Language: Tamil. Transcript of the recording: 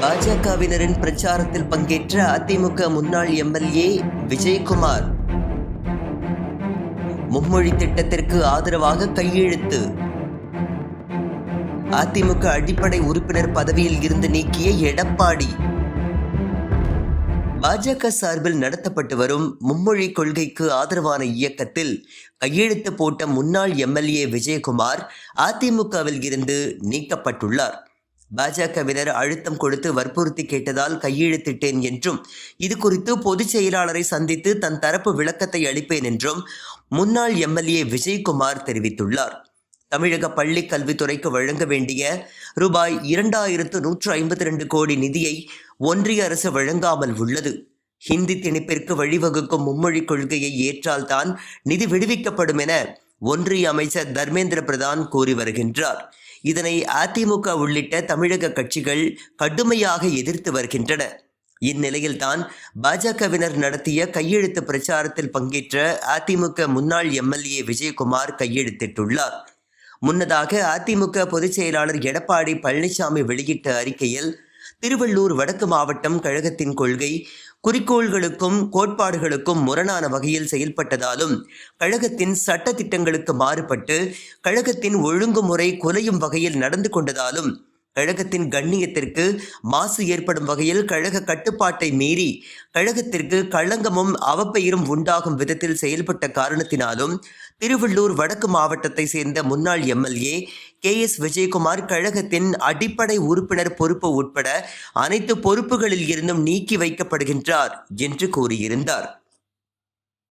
பாஜகவினரின் பிரச்சாரத்தில் பங்கேற்ற அதிமுக முன்னாள் எம்எல்ஏ விஜயகுமார். மும்மொழி திட்டத்திற்கு ஆதரவாக கையெழுத்து. அதிமுக அடிப்படை உறுப்பினர் பதவியில் இருந்து நீக்கிய எடப்பாடி. பாஜக சார்பில் நடத்தப்பட்டு வரும் மும்மொழி கொள்கைக்கு ஆதரவான இயக்கத்தில் கையெழுத்து போட்ட முன்னாள் எம்எல்ஏ விஜயகுமார் அதிமுகவில் இருந்து நீக்கப்பட்டுள்ளார். பாஜகவினர் அழுத்தம் கொடுத்து வற்புறுத்தி கேட்டதால் கையெழுத்திட்டேன் என்றும் இது குறித்து பொதுச் செயலாளரை சந்தித்து தன் தரப்பு விளக்கத்தை அளிப்பேன் என்றும் முன்னாள் எம்எல்ஏ விஜயகுமார் தெரிவித்துள்ளார். தமிழக பள்ளி கல்வித்துறைக்கு வழங்க வேண்டிய ரூபாய் இரண்டாயிரத்து நூற்று ஐம்பத்தி ரெண்டு கோடி நிதியை ஒன்றிய அரசு வழங்காமல் உள்ளது. ஹிந்தி திணிப்பிற்கு வழிவகுக்கும் மும்மொழி கொள்கையை ஏற்றால்தான் நிதி விடுவிக்கப்படும் என ஒன்றிய அமைச்சர் தர்மேந்திர பிரதான் கூறி வருகின்றார். இதனை அதிமுக உள்ளிட்ட தமிழக கட்சிகள் கடுமையாக எதிர்த்து வருகின்றன. இந்நிலையில்தான் பாஜகவினர் நடத்திய கையெழுத்து பிரச்சாரத்தில் பங்கேற்ற அதிமுக முன்னாள் எம்எல்ஏ விஜயகுமார் கையெழுத்திட்டுள்ளார். முன்னதாக அதிமுக பொதுச் செயலாளர் எடப்பாடி பழனிசாமி வெளியிட்ட அறிக்கையில் திருவள்ளூர் வடக்கு மாவட்டம் கழகத்தின் கொள்கை குறிக்கோள்களுக்கும் கோட்பாடுகளுக்கும் முரணான வகையில் செயல்பட்டதாலும் கழகத்தின் சட்ட திட்டங்களுக்கு மாறுபட்டு கழகத்தின் ஒழுங்குமுறை குலையும் வகையில் நடந்து கொண்டதாலும் கழகத்தின் கண்ணியத்திற்கு மாசு ஏற்படும் வகையில் கழக கட்டுப்பாட்டை மீறி கழகத்திற்கு களங்கமும் அவப்பெயரும் உண்டாகும் விதத்தில் செயல்பட்ட காரணத்தினாலும் திருவள்ளூர் வடக்கு மாவட்டத்தை சேர்ந்த முன்னாள் எம்எல்ஏ கே எஸ் விஜயகுமார் கழகத்தின் அடிப்படை உறுப்பினர் பொறுப்பு உட்பட அனைத்து பொறுப்புகளில் இருந்தும் நீக்கி வைக்கப்படுகின்றார் என்று கூறியிருந்தார்.